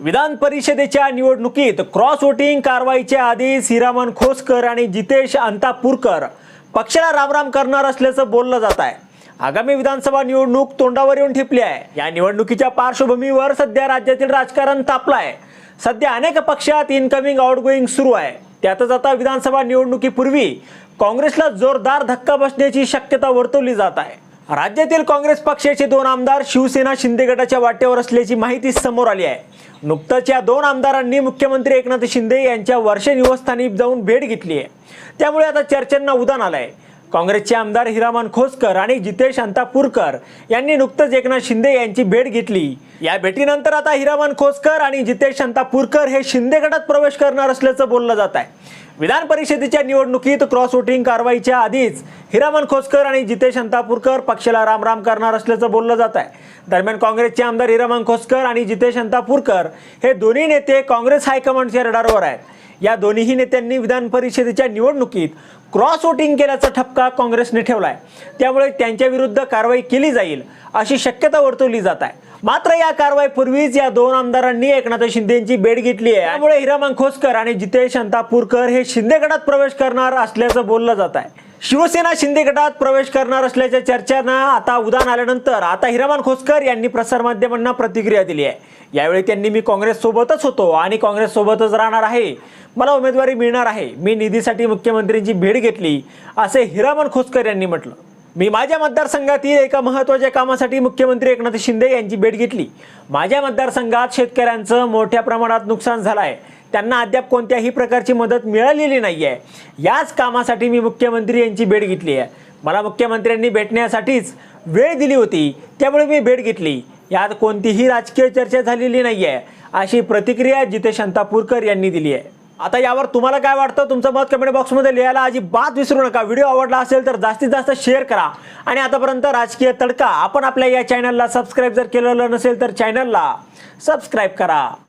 विधान परिषदेच्या निवडणुकीत क्रॉस वोटिंग कारवाईच्या आधीच हिरामन खोसकर आणि जितेश अंतापूरकर पक्षाला रामराम करणार असल्याचं बोललं जात आहे. आगामी विधानसभा निवडणूक तोंडावर येऊन ठेपली आहे. या निवडणुकीच्या पार्श्वभूमीवर सध्या राज्यातील राजकारण तापलं आहे. सध्या अनेक पक्षात इनकमिंग आउटगोईंग सुरू आहे. त्यातच आता विधानसभा निवडणुकीपूर्वी काँग्रेसला जोरदार धक्का बसण्याची शक्यता वर्तवली जात आहे. राज्यातील काँग्रेस पक्षाचे दोन आमदार शिवसेना शिंदे गटाच्या वाट्यावर असल्याची माहिती समोर आली आहे. नुकतंच या दोन आमदारांनी मुख्यमंत्री एकनाथ शिंदे यांच्या वर्ष निवासस्थानी जाऊन भेट घेतली आहे. त्यामुळे आता चर्चांना उदान आहे काँग्रेसचे आमदार हिरामन खोसकर आणि जितेश अंतापूरकर यांनी नुकतंच एकनाथ शिंदे यांची भेट घेतली. या भेटीनंतर आता हिरामन खोसकर आणि जितेश अंतापूरकर हे शिंदे गटात प्रवेश करणार असल्याचं बोललं जात आहे. विधान परिषदेच्या निवडणुकीत क्रॉस वोटिंग कारवाईच्या आधीच हिरामन खोसकर आणि जितेश अंतापूरकर पक्षाला रामराम करणार असल्याचं बोललं जात आहे. दरम्यान काँग्रेसचे आमदार हिरामन खोसकर आणि जितेश अंतापूरकर हे दोन्ही नेते काँग्रेस हायकमांडच्या रडारवर आहेत. या दोन्ही नेत्यांनी विधान परिषदेच्या निवडणुकीत क्रॉस वोटिंग केल्याचा ठपका काँग्रेसने ठेवलाय. त्यामुळे त्यांच्या विरुद्ध कारवाई केली जाईल अशी शक्यता वर्तवली जात आहे. मात्र या कारवाईपूर्वीच या दोन आमदारांनी एकनाथ शिंदेची भेट घेतली आहे. त्यामुळे हिरामन खोसकर आणि जितेश अंतापूरकर हे शिंदे गटात प्रवेश करणार असल्याचं बोललं जात आहे. शिवसेना शिंदे गटात प्रवेश करणार असल्याच्या चर्चांना आता उदान आल्यानंतर आता हिरामान खोसकर यांनी प्रसारमाध्यमांना प्रतिक्रिया दिली आहे. यावेळी त्यांनी मी काँग्रेस सोबतच होतो आणि काँग्रेस सोबतच राहणार आहे. मला उमेदवारी मिळणार आहे. मी निधीसाठी मुख्यमंत्र्यांची भेट घेतली असे हिरामन खोसकर यांनी म्हटलं. मी माझ्या मतदारसंघातील एका महत्त्वाच्या कामासाठी मुख्यमंत्री एकनाथ शिंदे यांची भेट घेतली. माझ्या मतदारसंघात शेतकऱ्यांचं मोठ्या प्रमाणात नुकसान झालं आहे त्यांना अद्याप कोणत्याही प्रकारची मदत मिळालेली नाही आहे याच कामासाठी मी मुख्यमंत्री यांची भेट घेतली आहे. मला मुख्यमंत्र्यांनी भेटण्यासाठीच वेळ दिली होती. त्यामुळे मी भेट घेतली. यात कोणतीही राजकीय चर्चा झालेली नाही आहे अशी प्रतिक्रिया जितेश अंतापूरकर यांनी दिली आहे. आता यावर तुम्हाला काय वाटतं? तुमचं मत कमेंट बॉक्समध्ये लिहायला अजिबात विसरू नका. व्हिडिओ आवडला असेल तर जास्तीत जास्त शेअर करा. आणि आतापर्यंत राजकीय तडका आपण आपल्या या चॅनलला सबस्क्राईब जर केलेलं नसेल तर चॅनलला सबस्क्राईब करा.